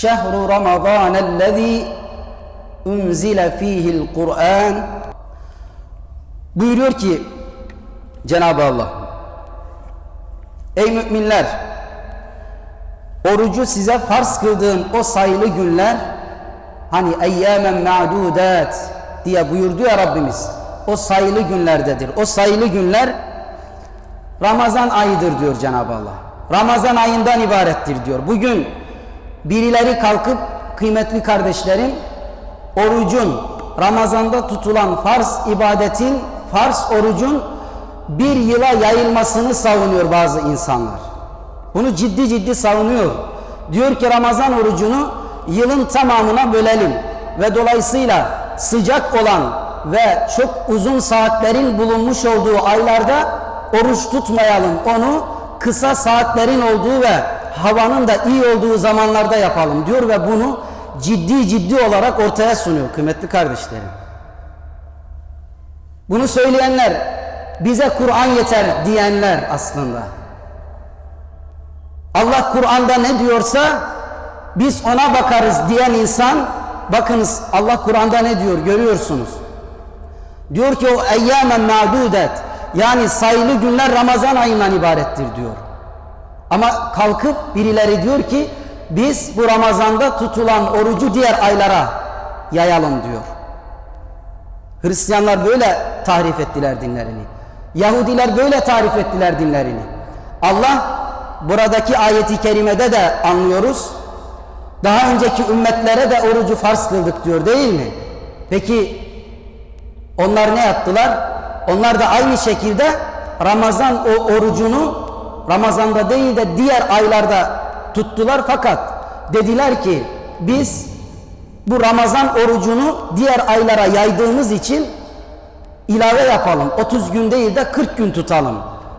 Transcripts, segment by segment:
şehru ramazanellezî unzile fihil Kur'an buyuruyor ki Cenab-ı Allah Ey müminler orucu size farz kıldığım o sayılı günler hani eyyâmen ma'dudat diye buyurdu ya Rabbimiz o sayılı günlerdedir. O sayılı günler Ramazan ayıdır diyor Cenab-ı Allah. Ramazan ayından ibarettir diyor. Bugün birileri kalkıp kıymetli kardeşlerim orucun Ramazanda tutulan farz ibadetin farz orucun bir yıla yayılmasını savunuyor bazı insanlar. Bunu ciddi ciddi savunuyor. Diyor ki Ramazan orucunu yılın tamamına bölelim ve dolayısıyla sıcak olan ve çok uzun saatlerin bulunmuş olduğu aylarda oruç tutmayalım. Onu kısa saatlerin olduğu ve havanın da iyi olduğu zamanlarda yapalım diyor ve bunu ciddi ciddi olarak ortaya sunuyor kıymetli kardeşlerim. Bunu söyleyenler bize Kur'an yeter diyenler aslında. Allah Kur'an'da ne diyorsa biz ona bakarız diyen insan bakınız Allah Kur'an'da ne diyor görüyorsunuz. Diyor ki o eyyamen ma'dudet yani sayılı günler Ramazan ayından ibarettir diyor. Ama kalkıp birileri diyor ki biz bu Ramazan'da tutulan orucu diğer aylara yayalım diyor. Hristiyanlar böyle tarif ettiler dinlerini. Yahudiler böyle tarif ettiler dinlerini. Allah buradaki ayeti kerimede de anlıyoruz. Daha önceki ümmetlere de orucu farz kıldık diyor değil mi? Peki onlar ne yaptılar? Onlar da aynı şekilde Ramazan o orucunu Ramazan'da değil de diğer aylarda tuttular fakat dediler ki biz bu Ramazan orucunu diğer aylara yaydığımız için ilave yapalım. 30 gün değil de 40 gün tutalım.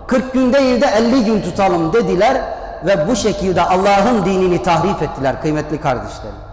40 gün değil de 50 gün tutalım dediler ve bu şekilde Allah'ın dinini tahrif ettiler kıymetli kardeşlerim.